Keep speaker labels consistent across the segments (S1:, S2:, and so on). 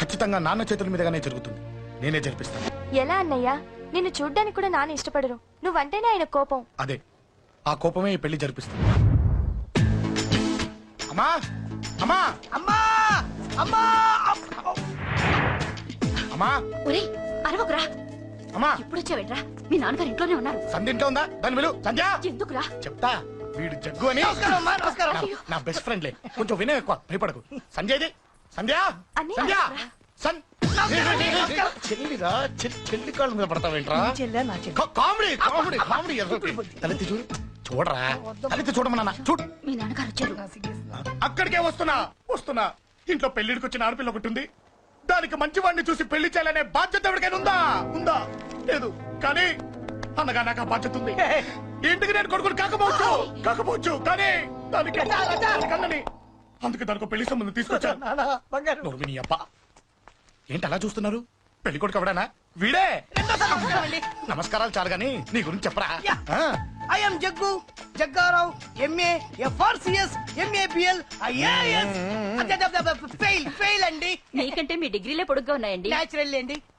S1: ఖచ్చితంగా నాన్న చేతుల మీదగానే జరుగుతుంది. నేనే జరిపిస్తాను.
S2: ఎలా అన్నయ్య? నిన్ను చూడ్డానికి కూడా నాన్న ఇష్టపడరు. నువ్వంటేనే ఆయన కోపం.
S1: అదే. ఆ కోపమే ఈ పెళ్ళి జరిపిస్తుంది. అమ్మా! అమ్మా!
S3: అమ్మా! అమ్మా!
S1: అమ్మా!
S4: ఒరేయ్ అరవకురా.
S1: అమ్మా!
S4: ఇప్పుడు వచ్చావేట్రా మీ నాన్నగారు ఇంట్లోనే ఉన్నారు.
S1: సంధ్య ఇంట్లో ఉందా? దాని విలు సంధ్య!
S4: ఎందుకురా?
S1: చెప్తా వీడు జగ్గు అని.
S3: నమస్కారం అమ్మా నమస్కారం.
S1: నా- బెస్ట్ ఫ్రెండ్లే కొంచెం వినే ఎక్కువ. భయపడకు. సంధ్యది? సంధ్య?
S2: అన్నయ్య,
S1: సంధ్య?
S2: రా.
S1: సన్ చెల్లిరా చె- చెల్లి కాళ్ళ మీద పడతావేంట్రా?
S3: చెల్లె నా చెల్లె.
S1: కా- కామెడీ కామెడీ కామెడీ ఎదరొకటి. తలెత్తి చూడు చూడరా? తలెత్తి చూడమన్నా చూడు.
S4: మీ నాన్నగారు వచ్చారు.
S1: అక్కడికే వస్తున్నా వస్తున్నా. ఇంట్లో పెళ్ళిడికి వచ్చిన ఆడపిల్ల ఒకటి ఉంది. దానికి మంచి వాడిని చూసి పెళ్ళి చేయాలనే బాధ్యత ఎవరికైనా ఉందా? ఉందా? లేదు. కానీ అన్నగా నాకు ఆ బాధ్యత ఉంది. ఇంటికి నేను కొడుకుని కాకపోవచ్చు. కాకపోవచ్చు. కానీ దానికి అందుకే దానికి పెళ్ళి సంబంధం తీసుకొచ్చాను. అబ్బా. ఏంటి అలా చూస్తున్నారు? పెళ్ళి కొడుకు ఎవడానా? వీడే? నమస్కారాలు చాలు గాని నీ గురించి చెప్పరా?
S3: I'm Jaggu Jaggarao MA FRCS MAPL IAS fail fail అండి.
S4: మీకంటే మీ డిగ్రీలే పొడుగ్గా ఉన్నాయండి.
S3: న్యాచురల్ అండి.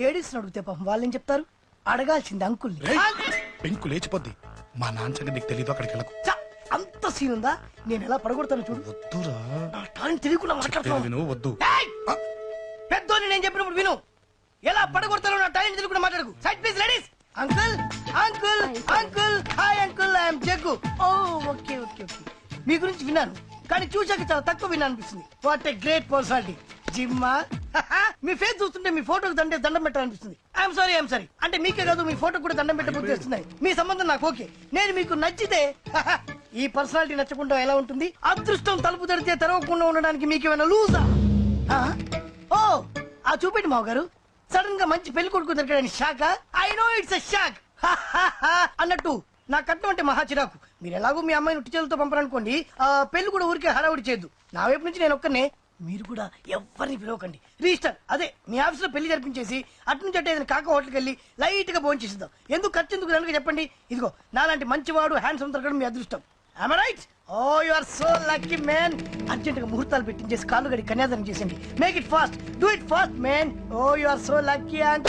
S3: లేడీస్ అడిగితే పాపం వాళ్ళేం చెప్తారు? అడగాల్సింది అంకుల్
S1: పెంకు లేచిపోద్ది. మా నాన్న నీకు తెలీదు అక్కడికి వెళ్ళకు.
S3: అంత సీన్ ఉందా? నేను ఎలా పడగొడతాను చూడు.
S1: వద్దురా.
S3: నా టాలెంట్ తెలియకుండా మాట్లాడుతున్నాను
S1: విను వద్దు!
S3: పెద్దోని నేను చెప్పినప్పుడు విను. ఎలా పడగొడతానో నా టాలెంట్ తెలియకుండా మాట్లాడకు. Side please ladies uncle uncle uncle hi uncle I'm Jaggu oh okay okay okay. మీ గురించి విన్నాను. కానీ చూశాక చాలా తక్కువ విన్నా అనిపిస్తుంది. వాట్ ఏ గ్రేట్ పర్సనాలిటీ జిమ్మా మీ ఫేస్ చూస్తుంటే మీ ఫోటోకి దండే దండం పెట్టాలనిపిస్తుంది. ఐఎమ్ సారీ ఐఎమ్ సారీ అంటే మీకే కాదు మీ ఫోటో కూడా దండం పెట్టబుద్ధి వస్తున్నాయి మీ సంబంధం నాకు ఓకే. నేను మీకు నచ్చితే ఈ పర్సనాలిటీ నచ్చకుండా ఎలా ఉంటుంది? అదృష్టం తలుపు తెరిచే తెరవకుండా ఉండడానికి మీకు ఏమైనా లూజా ఓ ఆ చూపెట్టి మావ గారు సడన్గా మంచి పెళ్ళి కొడుకు దొరికాడని shock I know it's shock అన్నట్టు నా కట్నం అంటే మహా చిరాకు. మీరు ఎలాగో మీ అమ్మాయిని ఉట్టి చేతులతో పంపరనుకోండి ఆ పెళ్ళి కూడా ఊరికే హడావుడి చేయదు నా వైపు నుంచి నేను ఒక్కనే మీరు కూడా ఎవరిని పిలవకండి. రిజిస్టర్ అదే మీ ఆఫీస్లో పెళ్ళి జరిపించేసి అటు నుంచి అంటే ఏదైనా కాక హోటల్కి వెళ్ళి లైట్గా భోజనం చేసిద్దాం. ఎందుకు ఖర్చు ఎందుకు కనుక చెప్పండి? ఇదిగో నాలాంటి మంచివాడు హ్యాండ్సమ్ దొరకడం మీ అదృష్టం. Right oh you are so lucky man అర్జెంటుగా ముహూర్తాలు పెట్టించేసి కాళ్ళు గడి కన్యాదానం చేసింది make it fast do it fast man oh you are so lucky and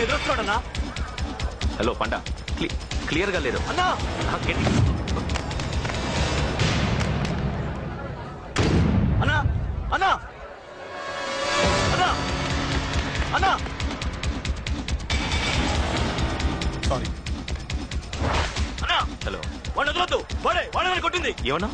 S5: నన్ను ఎదురుస్తున్నాడన్నా
S6: హలో పండ. క్లియర్గా లేదు
S5: అన్నా! అన్నా! అన్నా! అన్నా! అన్నా!
S1: సారీ
S5: అన్నా!
S6: హలో.
S5: వాడిని వదలొద్దు. వాడే వాడే కొట్టింది.
S6: ఏమన్నా?